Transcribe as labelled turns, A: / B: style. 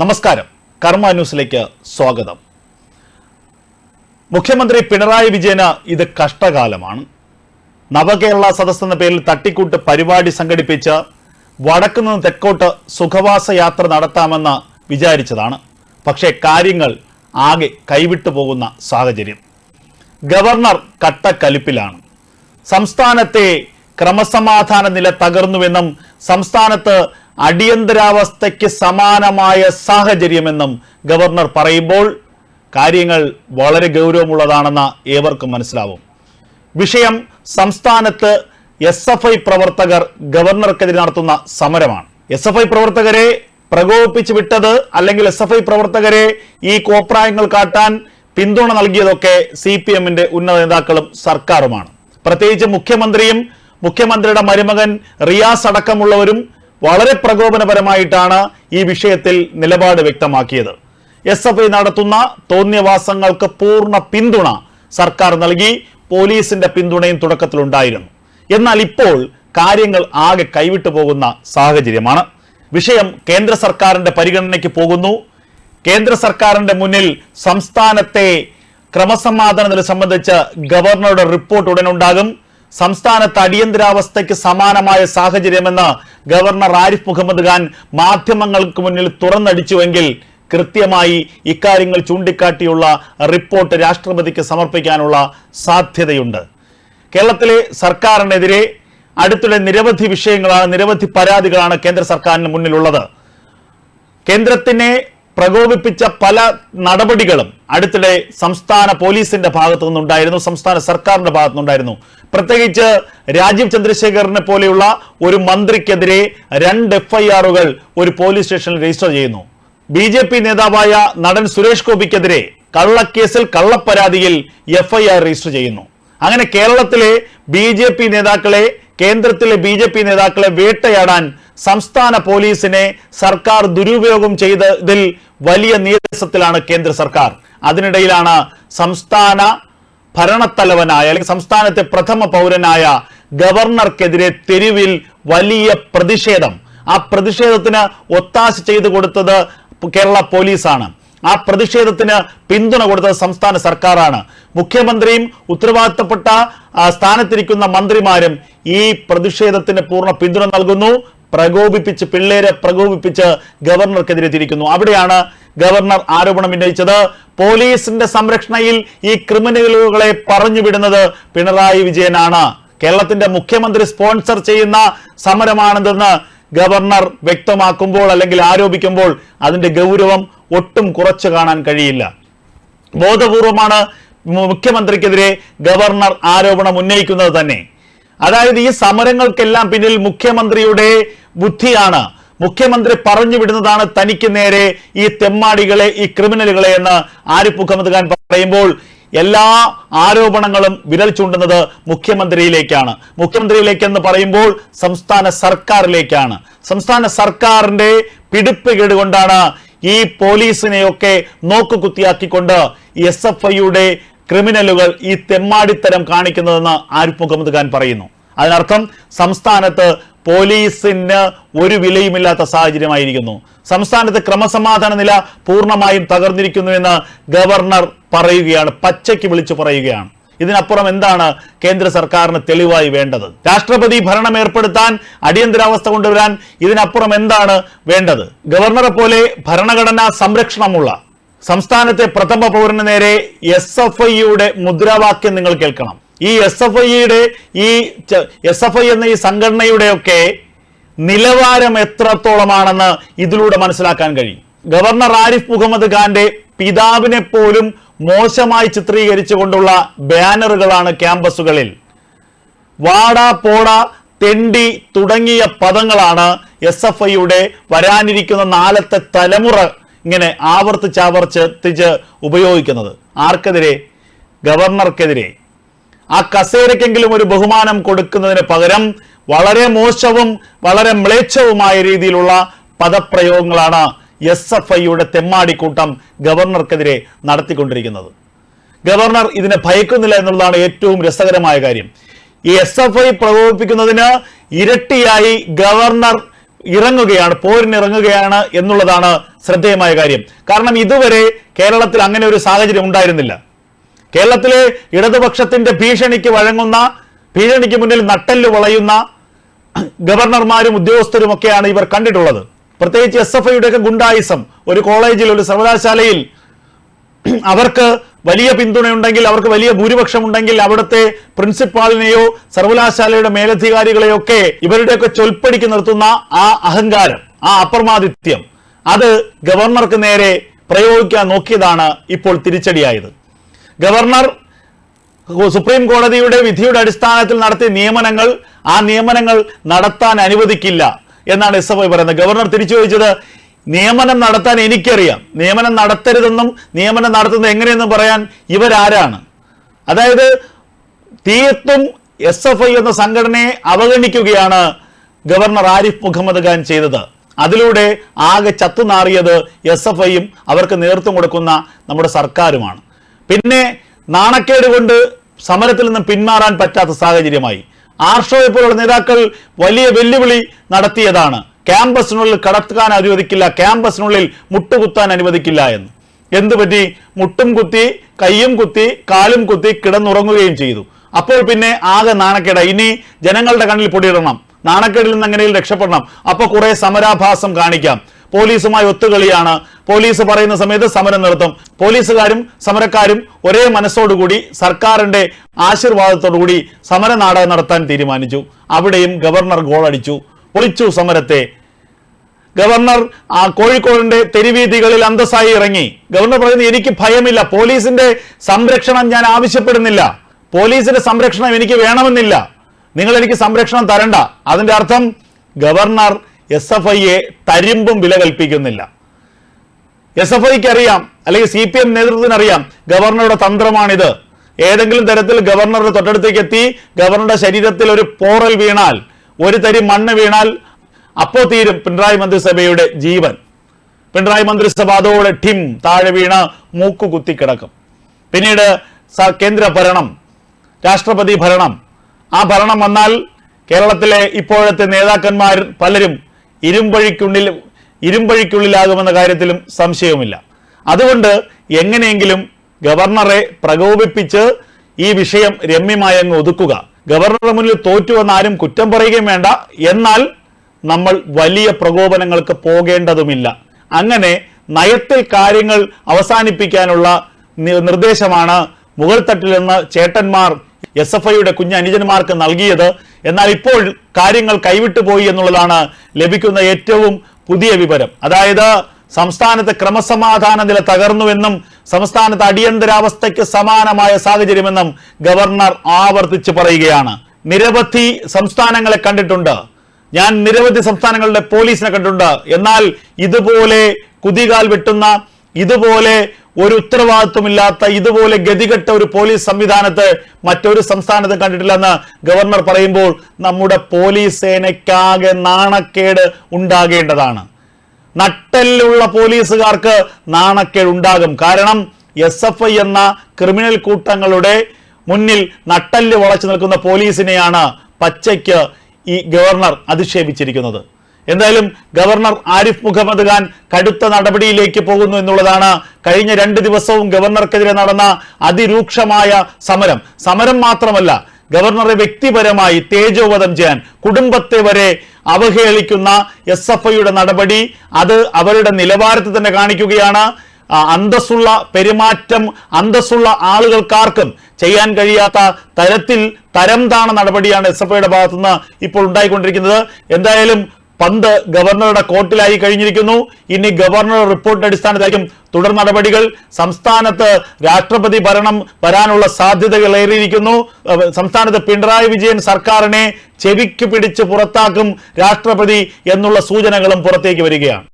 A: നമസ്കാരം. കർമ്മ ന്യൂസിലേക്ക് സ്വാഗതം. മുഖ്യമന്ത്രി പിണറായി വിജയന് ഇത് കഷ്ടകാലമാണ്. നവകേരള സദസ് എന്ന പേരിൽ തട്ടിക്കൂട്ട് പരിപാടി സംഘടിപ്പിച്ച് വടക്കുനിന്ന് തെക്കോട്ട് സുഖവാസ യാത്ര നടത്താമെന്ന് വിചാരിച്ചതാണ്. പക്ഷേ കാര്യങ്ങൾ ആകെ കൈവിട്ടു പോകുന്ന സാഹചര്യം. ഗവർണർ കട്ടക്കലിപ്പിലാണ്. സംസ്ഥാനത്തെ ക്രമസമാധാന നില തകർന്നുവെന്നും സംസ്ഥാനത്ത് അടിയന്തരാവസ്ഥയ്ക്ക് സമാനമായ സാഹചര്യമെന്നും ഗവർണർ പറയുമ്പോൾ കാര്യങ്ങൾ വളരെ ഗൗരവമുള്ളതാണെന്ന് ഏവർക്കും മനസ്സിലാവും. വിഷയം സംസ്ഥാനത്ത് എസ് എഫ് ഐ പ്രവർത്തകർ ഗവർണർക്കെതിരെ നടത്തുന്ന സമരമാണ്. എസ് എഫ് ഐ പ്രവർത്തകരെ പ്രകോപിപ്പിച്ചു വിട്ടത് അല്ലെങ്കിൽ എസ് എഫ് ഐ പ്രവർത്തകരെ ഈ കോപ്രായങ്ങൾ കാട്ടാൻ പിന്തുണ നൽകിയതൊക്കെ സി പി എമ്മിന്റെ ഉന്നത നേതാക്കളും സർക്കാരുമാണ്. പ്രത്യേകിച്ച് മുഖ്യമന്ത്രിയും മുഖ്യമന്ത്രിയുടെ മരുമകൻ റിയാസ് അടക്കമുള്ളവരും വളരെ പ്രകോപനപരമായിട്ടാണ് ഈ വിഷയത്തിൽ നിലപാട് വ്യക്തമാക്കിയത്. എസ് എഫ് ഐ നടത്തുന്ന തോന്നിയവാസങ്ങൾക്ക് പൂർണ പിന്തുണ സർക്കാർ നൽകി പോലീസിന്റെ പിന്തുണയും തുടക്കത്തിലുണ്ടായിരുന്നു. എന്നാൽ ഇപ്പോൾ കാര്യങ്ങൾ ആകെ കൈവിട്ടു പോകുന്ന സാഹചര്യമാണ്. വിഷയം കേന്ദ്ര സർക്കാരിന്റെ പരിഗണനയ്ക്ക് പോകുന്നു. കേന്ദ്ര സർക്കാരിന്റെ മുന്നിൽ സംസ്ഥാനത്തെ ക്രമസമാധാന നില സംബന്ധിച്ച് ഗവർണറുടെ റിപ്പോർട്ട് ഉടനുണ്ടാകും സംസ്ഥാനത്ത് അടിയന്തരാവസ്ഥയ്ക്ക് സമാനമായ സാഹചര്യമെന്ന് ഗവർണർ ആരിഫ് മുഹമ്മദ് ഖാൻ മാധ്യമങ്ങൾക്ക് മുന്നിൽ തുറന്നടിച്ചുവെങ്കിൽ കൃത്യമായി ഇക്കാര്യങ്ങൾ ചൂണ്ടിക്കാട്ടിയുള്ള റിപ്പോർട്ട് രാഷ്ട്രപതിക്ക് സമർപ്പിക്കാനുള്ള സാധ്യതയുണ്ട്. കേരളത്തിലെ സർക്കാരിനെതിരെ അടുത്തിടെ നിരവധി വിഷയങ്ങളാണ് നിരവധി പരാതികളാണ് കേന്ദ്ര സർക്കാരിന് മുന്നിലുള്ളത്. കേന്ദ്രത്തിനെ പ്രകോപിപ്പിച്ച പല നടപടികളും അടുത്തിടെ സംസ്ഥാന പോലീസിന്റെ ഭാഗത്തു നിന്നുണ്ടായിരുന്നു സംസ്ഥാന സർക്കാരിന്റെ ഭാഗത്തു നിന്നുണ്ടായിരുന്നു. പ്രത്യേകിച്ച് രാജീവ് ചന്ദ്രശേഖറിനെ പോലെയുള്ള ഒരു മന്ത്രിക്കെതിരെ രണ്ട് എഫ്ഐആറുകൾ ഒരു പോലീസ് സ്റ്റേഷനിൽ രജിസ്റ്റർ ചെയ്യുന്നു. ബി ജെ പി നേതാവായ നടൻ സുരേഷ് ഗോപിക്കെതിരെ കള്ളക്കേസിൽ കള്ളപ്പരാതിയിൽ എഫ്ഐആർ രജിസ്റ്റർ ചെയ്യുന്നു. അങ്ങനെ കേരളത്തിലെ ബി നേതാക്കളെ കേന്ദ്രത്തിലെ ബി നേതാക്കളെ വേട്ടയാടാൻ സംസ്ഥാന പോലീസിനെ സർക്കാർ ദുരുപയോഗം ചെയ്തതിൽ വലിയ നീരസത്തിലാണ് കേന്ദ്ര സർക്കാർ. അതിനിടയിലാണ് സംസ്ഥാന ഭരണത്തലവനായ അല്ലെങ്കിൽ സംസ്ഥാനത്തെ പ്രഥമ പൗരനായ ഗവർണർക്കെതിരെ തെരുവിൽ വലിയ പ്രതിഷേധം. ആ പ്രതിഷേധത്തിന് ഒത്താശ ചെയ്തു കൊടുത്തത് കേരള പോലീസാണ്. ആ പ്രതിഷേധത്തിന് പിന്തുണ കൊടുത്തത് സംസ്ഥാന സർക്കാരാണ്. മുഖ്യമന്ത്രിയും ഉത്തരവാദിത്തപ്പെട്ട സ്ഥാനത്തിരിക്കുന്ന മന്ത്രിമാരും ഈ പ്രതിഷേധത്തിന് പൂർണ പിന്തുണ നൽകുന്നു. പ്രകോപിപ്പിച്ച് പിള്ളേരെ പ്രകോപിപ്പിച്ച് ഗവർണർക്കെതിരെ തിരിക്കുന്നു. അവിടെയാണ് ഗവർണർ ആരോപണം ഉന്നയിച്ചത്. പോലീസിന്റെ സംരക്ഷണയിൽ ഈ ക്രിമിനലുകളെ പറഞ്ഞുവിടുന്നത് പിണറായി വിജയനാണ്. കേരളത്തിന്റെ മുഖ്യമന്ത്രി സ്പോൺസർ ചെയ്യുന്ന സമരമാണിതെന്ന് ഗവർണർ വ്യക്തമാക്കുമ്പോൾ അല്ലെങ്കിൽ ആരോപിക്കുമ്പോൾ അതിന്റെ ഗൗരവം ഒട്ടും കുറച്ചു കാണാൻ കഴിയില്ല. ബോധപൂർവമാണ് മുഖ്യമന്ത്രിക്കെതിരെ ഗവർണർ ആരോപണം ഉന്നയിക്കുന്നത് തന്നെ. അതായത് ഈ സമരങ്ങൾക്കെല്ലാം പിന്നിൽ മുഖ്യമന്ത്രിയുടെ ബുദ്ധിയാണ്. മുഖ്യമന്ത്രി പറഞ്ഞു വിടുന്നതാണ് തനിക്ക് നേരെ ഈ തെമ്മാടികളെ ഈ ക്രിമിനലുകളെ എന്ന് ആരിഫ് മുഹമ്മദ് ഖാൻ പറയുമ്പോൾ എല്ലാ ആരോപണങ്ങളും വിരൽ ചൂണ്ടുന്നത് മുഖ്യമന്ത്രിയിലേക്കാണ്. മുഖ്യമന്ത്രിയിലേക്ക് എന്ന് പറയുമ്പോൾ സംസ്ഥാന സർക്കാരിലേക്കാണ്. സംസ്ഥാന സർക്കാരിന്റെ പിടിപ്പ് കേടുകൊണ്ടാണ് ഈ പോലീസിനെയൊക്കെ നോക്കുകുത്തിയാക്കിക്കൊണ്ട് എസ് എഫ് ഐയുടെ ക്രിമിനലുകൾ ഈ തെമ്മാടിത്തരം കാണിക്കുന്നതെന്ന് ആരിഫ് മുഹമ്മദ് ഖാൻ പറയുന്നു. അതിനർത്ഥം സംസ്ഥാനത്ത് പോലീസിന് ഒരു വിലയുമില്ലാത്ത സാഹചര്യമായിരിക്കുന്നു. സംസ്ഥാനത്ത് ക്രമസമാധാന നില പൂർണമായും തകർന്നിരിക്കുന്നുവെന്ന് ഗവർണർ പറയുകയാണ് പച്ചയ്ക്ക് വിളിച്ചു പറയുകയാണ്. ഇതിനപ്പുറം എന്താണ് കേന്ദ്ര സർക്കാരിന് തെളിവായി വേണ്ടത്? രാഷ്ട്രപതി ഭരണം ഏർപ്പെടുത്താൻ അടിയന്തരാവസ്ഥ കൊണ്ടുവരാൻ ഇതിനപ്പുറം എന്താണ് വേണ്ടത്? ഗവർണറെ പോലെ ഭരണഘടനാ സംരക്ഷണമുള്ള സംസ്ഥാനത്തെ പ്രഥമ പൗരന് നേരെ എസ് എഫ് ഐയുടെ മുദ്രാവാക്യം നിങ്ങൾ കേൾക്കണം. ഈ എസ് എഫ് ഐയുടെ ഈ എസ് എഫ് ഐ എന്ന ഈ സംഘടനയുടെയൊക്കെ നിലവാരം എത്രത്തോളമാണെന്ന് ഇതിലൂടെ മനസ്സിലാക്കാൻ കഴിയും. ഗവർണർ ആരിഫ് മുഹമ്മദ് ഖാന്റെ പിതാവിനെ പോലും മോശമായി ചിത്രീകരിച്ചുകൊണ്ടുള്ള ബാനറുകളാണ് ക്യാമ്പസുകളിൽ. വാട പോട തെണ്ടി തുടങ്ങിയ പദങ്ങളാണ് എസ് എഫ് ഐയുടെ വരാനിരിക്കുന്ന നാലത്തെ തലമുറ ഇങ്ങനെ ആവർത്തിച്ചാവർത്തിച്ച് ഉപയോഗിക്കുന്നത്. ആർക്കെതിരെ? ഗവർണർക്കെതിരെ. ആ കസേരയ്ക്കെങ്കിലും ഒരു ബഹുമാനം കൊടുക്കുന്നതിന് പകരം വളരെ മോശവും വളരെ മ്ലേച്ഛവുമായ രീതിയിലുള്ള പദപ്രയോഗങ്ങളാണ് എസ് എഫ് ഐയുടെ തെമ്മാടിക്കൂട്ടം ഗവർണർക്കെതിരെ നടത്തിക്കൊണ്ടിരിക്കുന്നത്. ഗവർണർ ഇതിനെ ഭയക്കുന്നില്ല എന്നുള്ളതാണ് ഏറ്റവും രസകരമായ കാര്യം. ഈ എസ് എഫ് ഐ പ്രകോപിപ്പിക്കുന്നതിന് ഇരട്ടിയായി ഗവർണർ ഇറങ്ങുകയാണ് പോരിനിറങ്ങുകയാണ് എന്നുള്ളതാണ് ശ്രദ്ധേയമായ കാര്യം. കാരണം ഇതുവരെ കേരളത്തിൽ അങ്ങനെ ഒരു സാഹചര്യം ഉണ്ടായിരുന്നില്ല. കേരളത്തിലെ ഇടതുപക്ഷത്തിന്റെ ഭീഷണിക്ക് വഴങ്ങുന്ന ഭീഷണിക്ക് മുന്നിൽ നട്ടെല്ല് വളയുന്ന ഗവർണർമാരും ഉദ്യോഗസ്ഥരുമൊക്കെയാണ് ഇവർ കണ്ടിട്ടുള്ളത്. പ്രത്യേകിച്ച് എസ് എഫ് ഐയുടെ ഒക്കെ ഗുണ്ടായിസം ഒരു കോളേജിൽ ഒരു സർവകലാശാലയിൽ അവർക്ക് വലിയ പിന്തുണയുണ്ടെങ്കിൽ അവർക്ക് വലിയ ഭൂരിപക്ഷം ഉണ്ടെങ്കിൽ അവിടുത്തെ പ്രിൻസിപ്പാളിനെയോ സർവകലാശാലയുടെ മേലധികാരികളെയോ ഒക്കെ ഇവരുടെയൊക്കെ ചൊൽപ്പടിക്ക് നിർത്തുന്ന ആ അഹങ്കാരം ആ അപ്രമാദിത്യം അത് ഗവർണർക്ക് നേരെ പ്രയോഗിക്കാൻ നോക്കിയതാണ് ഇപ്പോൾ തിരിച്ചടിയായത്. ഗവർണർ സുപ്രീം കോടതിയുടെ വിധിയുടെ അടിസ്ഥാനത്തിൽ നടത്തിയ നിയമനങ്ങൾ ആ നിയമനങ്ങൾ നടത്താൻ അനുവദിക്കില്ല എന്നാണ് എസ് എഫ് ഐ പറയുന്നത്. ഗവർണർ തിരിച്ചു ചോദിച്ചത് നിയമനം നടത്താൻ എനിക്കറിയാം. നിയമനം നടത്തരുതെന്നും നിയമനം നടത്തുന്നത് എങ്ങനെയെന്നും പറയാൻ ഇവരാരാണ്? അതായത് തീർത്തും എസ് എഫ് ഐ എന്ന സംഘടനയെ അവഗണിക്കുകയാണ് ഗവർണർ ആരിഫ് മുഹമ്മദ് ഖാൻ ചെയ്തത്. അതിലൂടെ ആകെ ചത്തുനാറിയത് എസ് എഫ് ഐയും അവർക്ക് നേതൃത്വം കൊടുക്കുന്ന നമ്മുടെ സർക്കാരുമാണ്. പിന്നെ നാണക്കേട് കൊണ്ട് സമരത്തിൽ നിന്ന് പിന്മാറാൻ പറ്റാത്ത സാഹചര്യമായി. ആർഷോയെ പോലുള്ള നേതാക്കൾ വലിയ വെല്ലുവിളി നടത്തിയതാണ്. ക്യാമ്പസിനുള്ളിൽ കടക്കാൻ അനുവദിക്കില്ല ക്യാമ്പസിനുള്ളിൽ മുട്ടുകുത്താൻ അനുവദിക്കില്ല എന്ന്. എന്തുപറ്റി മുട്ടും കുത്തി കയ്യും കുത്തി കാലും കുത്തി കിടന്നുറങ്ങുകയും ചെയ്തു. അപ്പോൾ പിന്നെ ആകെ നാണക്കേട. ഇനി ജനങ്ങളുടെ കണ്ണിൽ പൊടിയിടണം. നാണക്കേടിൽ നിന്ന് എങ്ങനെയും രക്ഷപ്പെടണം. അപ്പോൾ കുറേ സമരാഭാസം കാണിക്കാം. പോലീസുമായി ഒത്തുകളിയാണ്. പോലീസ് പറയുന്ന സമയത്ത് സമരം നിർത്തും. പോലീസുകാരും സമരക്കാരും ഒരേ മനസ്സോടുകൂടി സർക്കാരിന്റെ ആശീർവാദത്തോടുകൂടി സമര നാടകം നടത്താൻ തീരുമാനിച്ചു. അവിടെയും ഗവർണർ ഗോളടിച്ചു. പൊളിച്ചു സമരത്തെ. ഗവർണർ ആ കോഴിക്കോടിന്റെ തെരുവീതികളിൽ അന്തസ്സായി ഇറങ്ങി. ഗവർണർ പറയുന്നത് എനിക്ക് ഭയമില്ല. പോലീസിന്റെ സംരക്ഷണം ഞാൻ ആവശ്യപ്പെടുന്നില്ല. പോലീസിന്റെ സംരക്ഷണം എനിക്ക് വേണമെന്നില്ല. നിങ്ങൾ എനിക്ക് സംരക്ഷണം തരണ്ട. അതിന്റെ അർത്ഥം ഗവർണർ എസ് എഫ് ഐയെ തരിമ്പും വില കൽപ്പിക്കുന്നില്ല. എസ് എഫ് ഐക്ക് അറിയാം അല്ലെങ്കിൽ സി പി എം നേതൃത്വത്തിന് അറിയാം ഗവർണറുടെ തന്ത്രമാണിത്. ഏതെങ്കിലും തരത്തിൽ ഗവർണറുടെ തൊട്ടടുത്തേക്ക് എത്തി ഗവർണറുടെ ശരീരത്തിൽ ഒരു പോറൽ വീണാൽ ഒരു തരി മണ്ണ് വീണാൽ അപ്പോ തീരും പിണറായി മന്ത്രിസഭയുടെ ജീവൻ. പിണറായി മന്ത്രിസഭ അതോടെ ഠിം താഴെ വീണ് മൂക്കു കുത്തിക്കിടക്കും പിന്നീട് കേന്ദ്ര ഭരണം രാഷ്ട്രപതി ഭരണം. ആ ഭരണം വന്നാൽ കേരളത്തിലെ ഇപ്പോഴത്തെ നേതാക്കന്മാർ പലരും ഇരുമ്പഴിക്കുള്ളിൽ ഇരുമ്പഴിക്കുള്ളിലാകുമെന്ന കാര്യത്തിലും സംശയവുമില്ല. അതുകൊണ്ട് എങ്ങനെയെങ്കിലും ഗവർണറെ പ്രകോപിപ്പിച്ച് ഈ വിഷയം രമ്യമായി അങ്ങ് ഒതുക്കുക. ഗവർണറുടെ മുന്നിൽ തോറ്റുവെന്ന് ആരും കുറ്റം പറയുകയും വേണ്ട. എന്നാൽ നമ്മൾ വലിയ പ്രകോപനങ്ങൾക്ക് പോകേണ്ടതുമില്ല. അങ്ങനെ നയത്തിൽ കാര്യങ്ങൾ അവസാനിപ്പിക്കാനുള്ള നിർദ്ദേശമാണ് മുകൾ തട്ടിൽ നിന്ന് ചേട്ടന്മാർ എസ് എഫ് ഐയുടെ കുഞ്ഞ് അനുജന്മാർക്ക് നൽകിയത്. എന്നാൽ ഇപ്പോൾ കാര്യങ്ങൾ കൈവിട്ടു പോയി എന്നുള്ളതാണ് ലഭിക്കുന്ന ഏറ്റവും പുതിയ വിവരം. അതായത് സംസ്ഥാനത്ത് ക്രമസമാധാന നില തകർന്നുവെന്നും സംസ്ഥാനത്ത് അടിയന്തരാവസ്ഥയ്ക്ക് സമാനമായ സാഹചര്യമെന്നും ഗവർണർ ആവർത്തിച്ച് പറയുകയാണ്. നിരവധി സംസ്ഥാനങ്ങളെ കണ്ടിട്ടുണ്ട്. ഞാൻ നിരവധി സംസ്ഥാനങ്ങളുടെ പോലീസിനെ കണ്ടിട്ടുണ്ട്. എന്നാൽ ഇതുപോലെ കുതികാൽ വെട്ടുന്ന ഇതുപോലെ ഒരു ഉത്തരവാദിത്വമില്ലാത്ത ഇതുപോലെ ഗതികെട്ട ഒരു പോലീസ് സംവിധാനത്ത് മറ്റൊരു സംസ്ഥാനത്തും കണ്ടിട്ടില്ലെന്ന് ഗവർണർ പറയുമ്പോൾ നമ്മുടെ പോലീസ് സേനയ്ക്കാകെ നാണക്കേട് ഉണ്ടാകേണ്ടതാണ്. നട്ടെല്ലുള്ള പോലീസുകാർക്ക് നാണക്കേട് ഉണ്ടാകും കാരണം എസ് എഫ് ഐ എന്ന ക്രിമിനൽ കൂട്ടങ്ങളുടെ മുന്നിൽ നട്ടെല്ല് വളച്ചു നിൽക്കുന്ന പോലീസിനെയാണ് പച്ചയ്ക്ക് ഈ ഗവർണർ അധിക്ഷേപിച്ചിരിക്കുന്നത്. എന്തായാലും ഗവർണർ ആരിഫ് മുഹമ്മദ് ഖാൻ കടുത്ത നടപടിയിലേക്ക് പോകുന്നു എന്നുള്ളതാണ് കഴിഞ്ഞ രണ്ട് ദിവസവും ഗവർണർക്കെതിരെ നടന്ന അതിരൂക്ഷമായ സമരം. സമരം മാത്രമല്ല ഗവർണറെ വ്യക്തിപരമായി തേജോവധം ചെയ്യാൻ കുടുംബത്തെ വരെ അവഹേളിക്കുന്ന എസ് എഫ് ഐയുടെ നടപടി അത് അവരുടെ നിലവാരത്തെ തന്നെ കാണിക്കുകയാണ്. അന്തസ്സുള്ള പെരുമാറ്റം അന്തസ്സുള്ള ആളുകൾക്കാർക്കും ചെയ്യാൻ കഴിയാത്ത തരത്തിൽ തരം താണ നടപടിയാണ് എസ് എഫ് ഐയുടെ ഭാഗത്തുനിന്ന് ഇപ്പോൾ ഉണ്ടായിക്കൊണ്ടിരിക്കുന്നത്. എന്തായാലും പന്ത് ഗവർണറുടെ കോർട്ടിലായി കഴിഞ്ഞിരിക്കുന്നു. ഇനി ഗവർണർ റിപ്പോർട്ട് അടിസ്ഥാനത്തിലായിരിക്കും തുടർ നടപടികൾ. സംസ്ഥാനത്ത് രാഷ്ട്രപതി ഭരണം വരാനുള്ള സാധ്യതകൾ ഏറിയിരിക്കുന്നു. സംസ്ഥാനത്ത് പിണറായി വിജയൻ സർക്കാരിനെ ചെവിക്ക് പിടിച്ച് പുറത്താക്കും രാഷ്ട്രപതി എന്നുള്ള സൂചനകളും പുറത്തേക്ക് വരികയാണ്.